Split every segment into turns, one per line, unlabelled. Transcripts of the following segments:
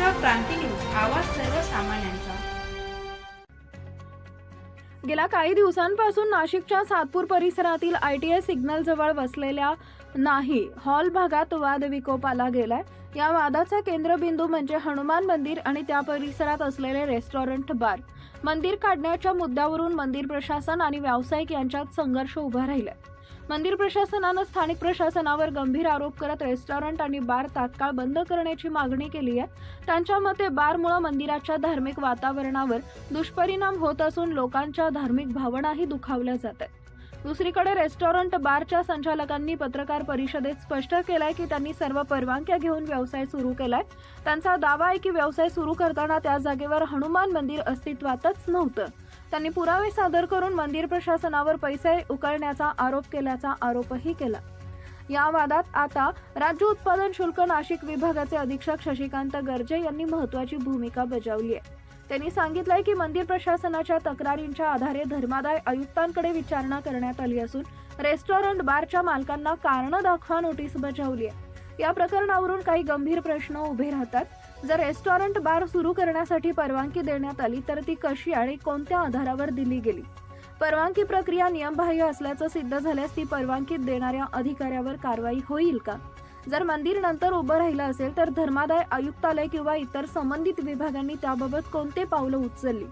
Maharashtra Kranti news आवाज सर्वसामान्यांचा.
गेल्या काही दिवसांपासून नाशिकच्या सातपूर परिसरातील आय टी आय सिग्नल जवळ वसलेल्या नाही हॉल भागात वाद विकोपाला गेलाय. या वादाचा केंद्रबिंदू म्हणजे हनुमान मंदिर आणि त्या परिसरात असलेले रेस्टॉरंट बार. मंदिर काढण्याच्या मुद्द्यावरून मंदिर प्रशासन आणि व्यावसायिक यांच्यात संघर्ष उभा राहिलाय. मंदिर प्रशासनानं स्थानिक प्रशासनावर गंभीर आरोप करत रेस्टॉरंट आणि बार तात्काळ बंद करण्याची मागणी केली आहे. त्यांच्या मते बारमुळे मंदिराच्या धार्मिक वातावरणावर दुष्परिणाम होत असून लोकांच्या धार्मिक भावनाही दुखावल्या जात आहेत. दुसरीकडे रेस्टॉरंट बारच्या संचालकांनी पत्रकार परिषदेत स्पष्ट केलंय की त्यांनी सर्व परवानग्या घेऊन व्यवसाय सुरू केलाय. त्यांचा दावा आहे की व्यवसाय सुरू करताना त्या जागेवर हनुमान मंदिर अस्तित्वातच नव्हतं. त्यांनी पुरावे सादर करून मंदिर प्रशासनावर पैसे उकळण्याचा आरोप केल्याचा आरोपही केला. या वादात आता राज्य उत्पादन शुल्क नाशिक विभागाचे अधीक्षक शशिकांत गर्जे यांनी महत्वाची भूमिका बजावली आहे. त्यांनी सांगितलंय की मंदिर प्रशासनाच्या तक्रारींच्या आधारे धर्मादाय आयुक्तांकडे विचारणा करण्यात आली असून रेस्टॉरंट बारच्या मालकांना कारण दाखवा नोटीस बजावली आहे. या प्रकरणावरून काही गंभीर प्रश्न उभे राहतात. जर रेस्टॉरंट बार सुरू करण्यासाठी परवानगी देण्यात आली तर ती कशी आणि कोणत्या आधारावर दिली गेली? परवानगी प्रक्रिया नियमबाह्य असल्याचं सिद्ध झाल्यास ती परवानगी देणाऱ्या अधिकाऱ्यावर कारवाई होईल का? जर मंदिर नंतर उभं राहिलं असेल तर धर्मादाय आयुक्तालय किंवा इतर संबंधित विभागांनी त्याबाबत कोणते पावलं उचलली?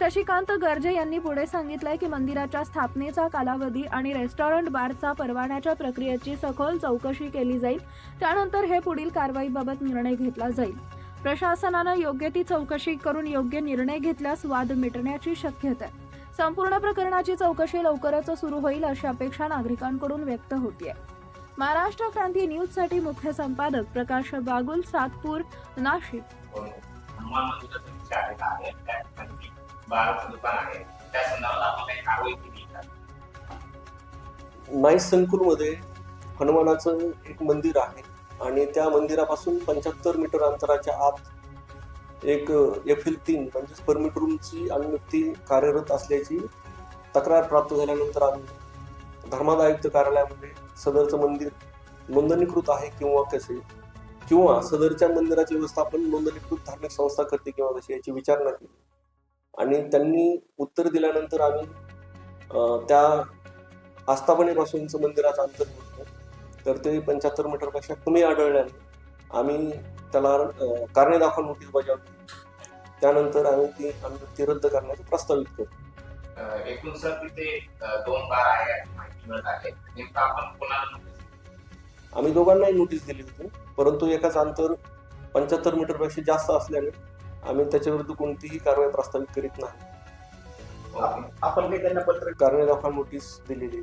शशिकांत गर्जे यांनी पुढे सांगितलंय की मंदिराच्या स्थापनेचा कालावधी आणि रेस्टॉरंट बारचा परवान्याच्या प्रक्रियेची सखोल चौकशी केली जाईल. त्यानंतर हे पुढील कारवाईबाबत निर्णय घेतला जाईल. प्रशासनानं योग्य ती चौकशी करून योग्य निर्णय घेतल्यास वाद मिटण्याची शक्यता आहे. संपूर्ण प्रकरणाची चौकशी लवकरच सुरू होईल अशी अपेक्षा नागरिकांकडून व्यक्त होतीये. महाराष्ट्र क्रांती न्यूजसाठी मुख्य संपादक प्रकाश बागुल सातपूर नाशिक.
नाईस संकुलमध्ये हनुमानाचं एक मंदिर आहे. आणि त्या मंदिरापासून पंच्याहत्तर मीटर अंतराच्या आत एक एफिल तीन म्हणजेच परमिट रूमची अनुमती कार्यरत असल्याची तक्रार प्राप्त झाल्यानंतर आम्ही धर्मादायुक्त कार्यालयामध्ये सदरचं मंदिर नोंदणीकृत आहे किंवा कसे? किंवा सदरच्या मंदिराचे व्यवस्थापन नोंदणीकृत धार्मिक संस्था करते किंवा कशी याची विचारणा केली. आणि त्यांनी उत्तर दिल्यानंतर आम्ही त्या आस्थापनेपासूनचं मंदिराचं अंतर तर ते पंच्याहत्तर मीटरपेक्षा कमी आढळल्याने आम्ही त्याला कारणे दाखवा नोटीस बजावली त्यानंतर आम्ही ती आम्ही ती रद्द करण्याचं प्रस्तावित केलं
अं, एकूण सर तिथे अं, दोन बार आहे याची माहिती मिळत आहे नेमकं आपण कोणाला notice दिली?
आम्ही दोघांनाही नोटीस दिली होती परंतु एकाच अंतर पंच्याहत्तर मीटरपेक्षा जास्त असल्याने आम्ही त्याच्याविरुद्ध कोणतीही कारवाई प्रस्तावित करीत नाही.
आपण काही त्यांना पत्र
कारणे दाखवा नोटीस दिलेली